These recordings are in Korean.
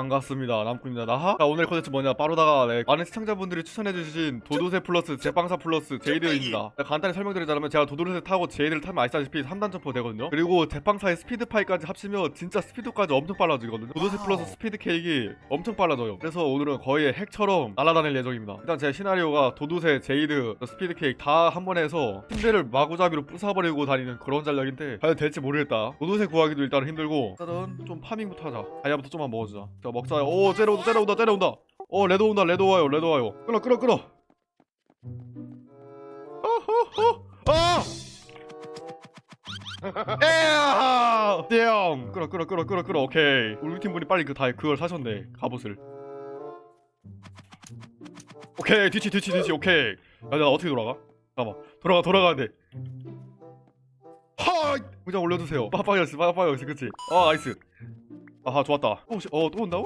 반갑습니다. 남꾼입니다. 나하? 자 오늘 컨텐츠 뭐냐? 빠르다가 네, 많은 시청자분들이 추천해주신 도도새 플러스 제빵사 플러스 제이드입니다. 자, 간단히 설명드리자면 제가 도도새 타고 제이드를 타면 아시다시피 3단 점프 되거든요. 그리고 제빵사의 스피드 파이까지 합치면 진짜 스피드까지 엄청 빨라지거든요. 도도새 플러스 스피드 케이크 엄청 빨라져요. 그래서 오늘은 거의 핵처럼 날아다닐 예정입니다. 일단 제 시나리오가 도도새 제이드 스피드 케이크 다 한 번에 해서 침대를 마구잡이로 부숴버리고 다니는 그런 전략인데 과연 될지 모르겠다. 도도새 구하기도 일단 힘들고. 일단은 좀 파밍부터 하자. 다이아부터 좀만 먹어주자. 자 먹자 오 째려온다 째려온다 째려온다. 오 레드 온다 레드 와요 레드 와요. 끌어 끌어 끌어. 어허허. 아! 에아 띵 끌어 끌어 끌어 끌어 끌어. 오케이. 우리 팀 분이 빨리 그 다 그걸 사셨네. 갑옷을. 오케이. 뒤치 뒤치 뒤치. 오케이. 야, 나 어떻게 돌아가? 잠깐만. 돌아가 돌아가야 돼. 하이 의자 올려주세요. 빠빠이었어 빠빠이었어. 그치? 아 나이스 아하 좋았다 어또 온다고?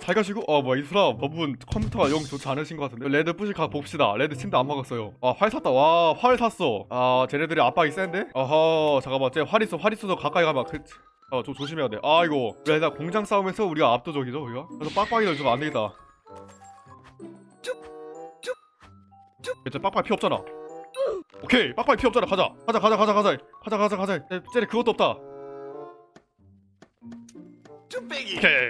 잘 가시고 어 뭐야 이 사람 저분 컴퓨터가 영 좋지 않으신 것 같은데 레드 뿌시카 봅시다 레드 침대 안 먹었어요 아 활 샀다 와 활 샀어 아 쟤네들이 압박이 센데? 아하 잠깐만 쟤 활 있어 활 있어서 가까이 가면 그 아, 좀 조심해야 돼. 아, 이거. 왜, 나 공장 싸움에서 우리가 압도적이죠, 우리가? 그래서 빡빡이 던지면 안 되겠다. 진짜 빡빡이 피 없잖아. 오케이, 빡빡이 피 없잖아. 가자. 가자, 가자, 가자, 가자. 가자, 가자, 가자. 쟤, 쟤네 그것도 없다. 오케이.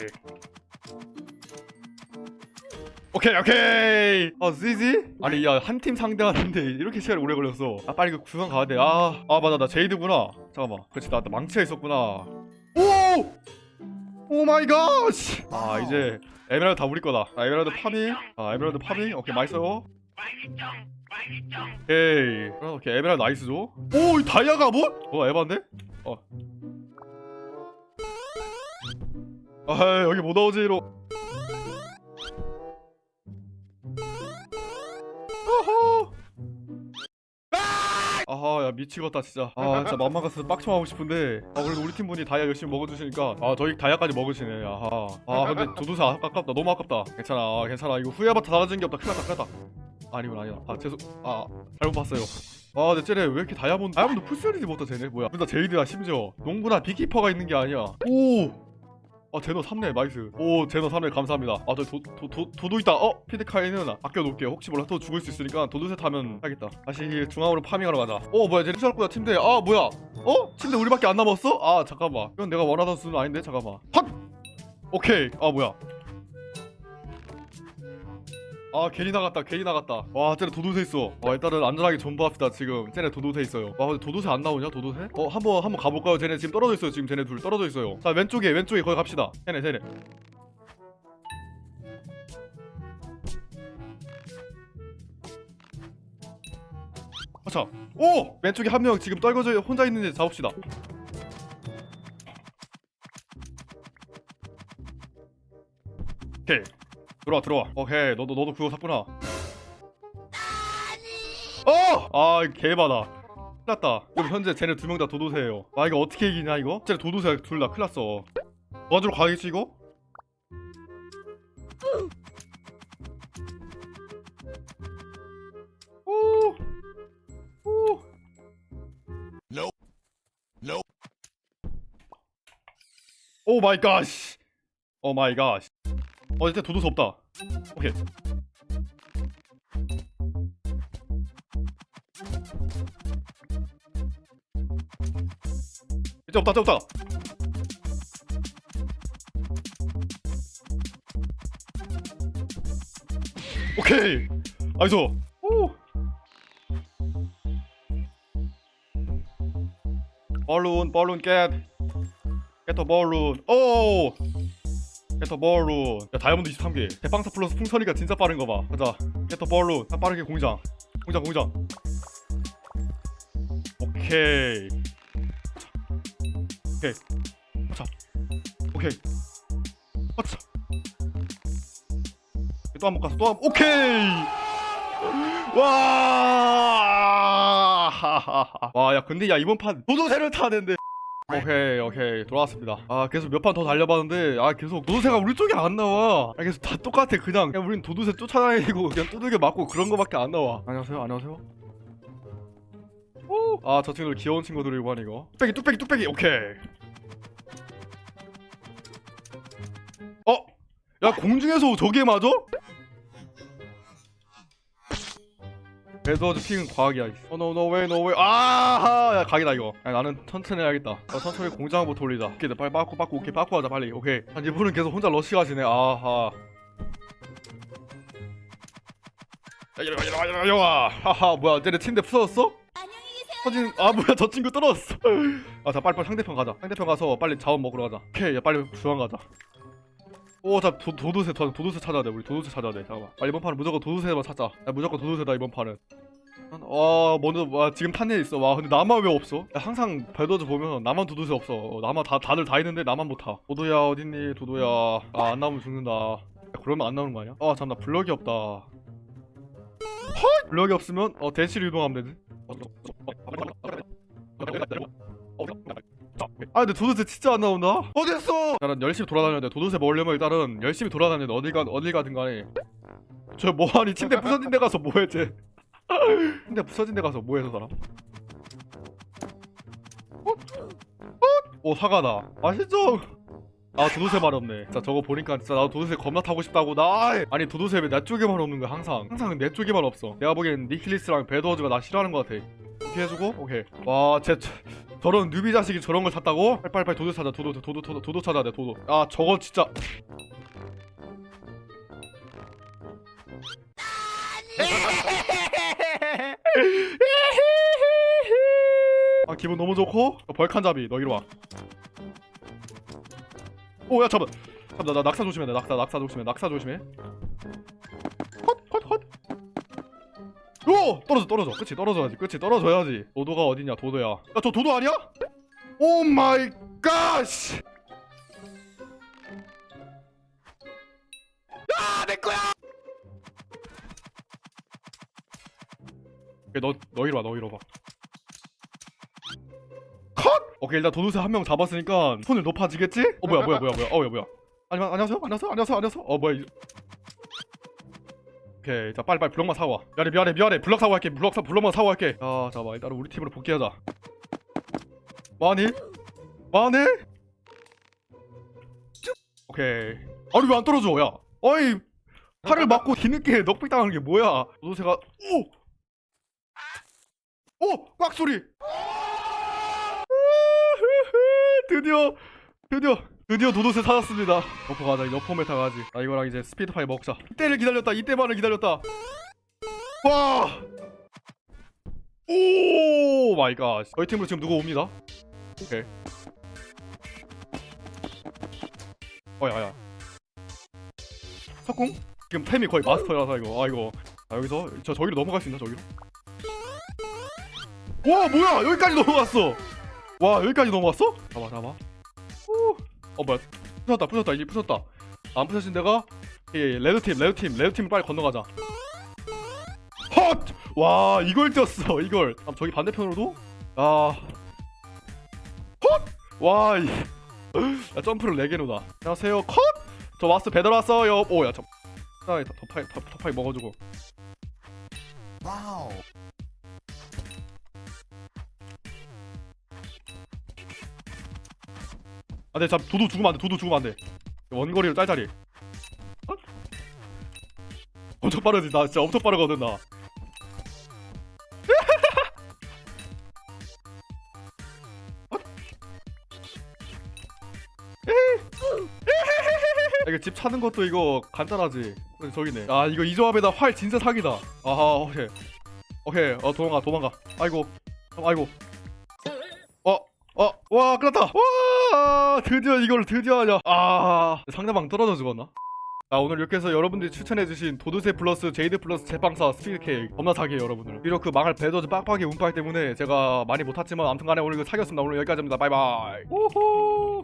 오케이, 오케이. 아, 지지? 아니, 야, 한 팀 상대하는데 이렇게 시간이 오래 걸렸어. 아, 빨리 그 구간 가야 돼. 아, 아, 맞아. 나 제이드구나. 잠깐만. 그렇지, 나, 나 망치가 있었구나. 오! 오 마이 갓! 아, 이제 에메랄드 다 우리 거다. 아, 에메랄드 파밍. 아, 에메랄드 파밍. 오케이, 맛있어요. 오케이. 아, 오케이, 에메랄드 나이스죠? 오, 이 다이아가 뭐? 어, 에반데? 어. 아, 여기 못 나오지로. 어허. 아하! 야 미치겠다 진짜. 아 진짜 갔어서 빡쳐 하고 싶은데. 아 그래도 우리 팀분이 다이아 열심히 먹어주시니까. 아 저희 다이아까지 먹으시네 아하. 아 근데 도도새 아깝다. 너무 아깝다. 괜찮아 아, 괜찮아. 이거 후회하다 달라진 게 없다. 큰일 났다 큰일 났다. 아니군 아니야 아 죄송 아 잘못 봤어요. 아 근데 쟤네 왜 이렇게 다이아몬드 다이아몬드 풀세리지 못하 쟤네? 뭐야. 둘다 제이드야 심지어. 농구나 비키퍼가 있는 게 아니야. 오 아 제노 3렙 나이스. 오 제노 3렙 감사합니다. 아저 도, 도, 도, 도도 있다. 어 피드카이는 아껴놓을게요. 혹시 몰라. 또 죽을 수 있으니까 도도새 타면 하겠다. 다시 중앙으로 파밍하러 가자. 어 뭐야. 쟤네 추락구나 침대. 아 뭐야. 어? 침대 우리밖에 안 남았어? 아 잠깐만. 이건 내가 원하던 수는 아닌데? 잠깐만. 헛! 오케이. 아 뭐야 아 괜히 나갔다 괜히 나갔다. 와 쟤네 도도새 있어. 와 일단은 안전하게 전부합시다 지금. 쟤네 도도새 있어요. 와 근데 도도새 안 나오냐 도도새? 어 한번 한번 가볼까요? 쟤네 지금 떨어져 있어요 지금 쟤네 둘. 떨어져 있어요. 자 왼쪽에 왼쪽에 거기 갑시다. 쟤네 쟤네. 아차. 오! 왼쪽에 한 명 지금 떨궈져 혼자 있는데 잡읍시다 들어와 들어와 오케이 너도 너도 그거 샀구나 어! 아 개바다 큰일 났다 지금 현재 쟤네 두 명 다 도도새예요 아 이거 어떻게 이기냐 이거? 쟤네 도도새 둘 다 큰일 났어 도와주러 가겠지 이거? 오! 오! 마이 갓. 오 마이 갓. 어 이제 도도새 없다. 오케이. 이제 없다, 이제 없다. 오케이. 아이소. 오. balloon get. get a balloon. 오. A balloon. 야 다이아몬드 23개. 대빵사 플러스 풍선이가 진짜 빠른 거 봐. 가자. a balloon. 아, 빠르게 공장. 공장 공장. 오케이. 오케이. 자. 오케이. 아차. 또한 번 가서 또 한 번. 오케이. 와! 와, 야, 근데 야 이번 판 도도새를 타는데. 오케이, 오케이, 돌아왔습니다. 아, 계속 몇 판 더 달려봤는데, 아, 계속 도도새가 우리 쪽에 안 나와. 아, 계속 다 똑같아, 그냥. 그냥 우린 도도새 쫓아다니고, 그냥 두들겨 맞고 그런 거밖에 안 나와. 안녕하세요, 안녕하세요. 오! 아, 저 친구들 귀여운 친구들이구만, 이거. 뚝배기, 뚝배기, 뚝배기, 오케이. 야 공중에서 저게 맞아? 배드워즈 핑은 과학이야 어너 노웨이 노웨이 아하! 야 각이다 이거. 야, 나는 천천히 해야겠다. 어, 천천히 공장부터 돌리자. 오케이 빨리 빠꾸 빠꾸 오케이 빠꾸 하자 빨리. 오케이. 한 이분은 계속 혼자 러시 가시네. 아하. 야, 이리 와 이리 와 이리 와 이리 와. 하하 뭐야 쟤네 침대 부서졌어? 터진 아 뭐야 저 친구 떨어졌어. 아자 빨리 빨리 상대편 가자. 상대편 가서 빨리 자원 먹으러 가자. 오케이 야 빨리 중앙 가자 오자 도도새 도- 도도새 찾아야 돼 우리 도도새 찾아야 돼. 잠깐만. 빨리 이번 판은 무조건 도도새만 찾자. 야 무조건 도도새다 이번 판은. 와 먼저 와 지금 탄일 있어. 와 근데 나만 왜 없어? 야, 항상 배도즈 보면 나만 도도새 없어. 어, 나만 다 다들 다 있는데 나만 못타 도도야 어딨니? 도도야. 아 안 나오면 죽는다. 야, 그러면 안 나오는 거 아니야? 아 잠나 블럭이 없다. 헐 블럭이 없으면 어 대시를 이동하면 되지 아 근데 도도새 진짜 안 나온다 어딨어? 나는 열심히 돼. 도도새 먹으려면 일단은 열심히 돌아다녀야 돼. 어딜 가 어딜 가든 간에. 저 뭐하니? 침대 부서진 데 가서 뭐해 쟤 침대 부서진 데 가서 뭐해 저 사람? 어? 어? 오 사과다 맛있죠? 아 도도새 말 없네. 진짜 저거 보니까 진짜 나도 도도새 겁나 타고 싶다고. 나 아니 도도새 왜 내 쪽에만 없는 거야 항상. 항상 내 쪽에만 없어. 내가 보기엔 니킬리스랑 배드워즈가 나 싫어하는 거 같아. 이렇게 해주고? 오케이. 와쟤 저런 뉴비 자식이 저런 걸 샀다고? 빨리빨리 도도 찾아 도도 도도 도도 도도 찾아야 돼 도도 아 저거 진짜. 아 기분 너무 좋고? 어, 벌칸잡이 너 이리 와. 오야 잠깐 잠깐 나, 나 낙사 조심해 나 낙사 낙사 조심해 낙사 조심해 오 떨어져 떨어져. 그치 떨어져야지 그치 떨어져야지. 도도가 어디냐 도도야. 야 저 도도 아니야? 오 마이 갓내 거야. 너, 너 이리 와, 너 이리 와. 컷! 오케이 일단 도도새 한 명 잡았으니까 손을 높아지겠지? 어 뭐야 뭐야 뭐야 뭐야. 어야 뭐야. 아니 안녕하세요? 안녕하세요? 안녕하세요? 안녕하세요? 어 뭐야 이- 오케이 자 빨리 빨리 블럭만 사고 와 미안해 미안해 미안해 블럭 사고 갈게 블럭 사 블럭만 사고 갈게 자 잠깐만 일단 우리 팀으로 복귀하자 뭐하니? 뭐하니? 오케이 아니 왜 안 떨어져 야 어이 팔을 맞고 뒤늦게 넉백 당하는 게 뭐야 도도새가 오! 오! 꽉 소리! 드디어 드디어 드디어 도도새 찾았습니다. 여포 가자 여포 메타 가지. 나 이거랑 이제 스피드 파이 먹자. 이때를 기다렸다 이때만을 기다렸다. 와! 오 마이 갓. 저희 팀으로 지금 누구 옵니다? 오케이. 어야야. 석궁? 지금 템이 거의 마스터라서 이거. 아 이거. 아 여기서? 저 저기로 넘어갈 수 있나 저기로? 와 뭐야! 여기까지 넘어갔어! 와 여기까지 넘어갔어? 잡아 잡아. 오. 어 뭐야? 부셨다 부셨다 이제 부셨다. 안 부서진 데가 예, 예, 레드팀 레드팀 레드팀 빨리 건너가자. 헛 와 이걸 뛰었어 이걸. 그럼 저기 반대편으로도? 아. 헛 와 이... 야, 점프를 4개 놓다 안녕하세요. 컷 저 왔어 배달 왔어요. 오야 저 아, 더 파이 더, 더 파이 먹어주고. 와우. 아, 네, 잠 도도 죽으면 안 돼. 도도 죽으면 안 돼. 원거리로 짤짤이. 어? 엄청 빠르지. 나 진짜 엄청 빠르거든 나. 어? 아, 이거 집 찾는 것도 이거 간단하지. 저기네. 아 이거 이 조합에다 활 진짜 사기다. 아하 오케이 오케이 어 도망가 도망가. 아이고 어, 아이고 어 어, 와, 끝났다. 와, 드디어 이걸 드디어 하냐. 아, 상대방 떨어져 죽었나? 아, 오늘 이렇게 해서 여러분들이 추천해주신 도드세 플러스 제이드 플러스 제빵사 스피드 케이크 겁나 사기예요 여러분들 비록 그 망할 배더즈 빡빡이 운빨 때문에 제가 많이 못 탔지만 아무튼 간에 오늘 이거 사겼습니다 오늘 여기까지입니다 바이바이 오호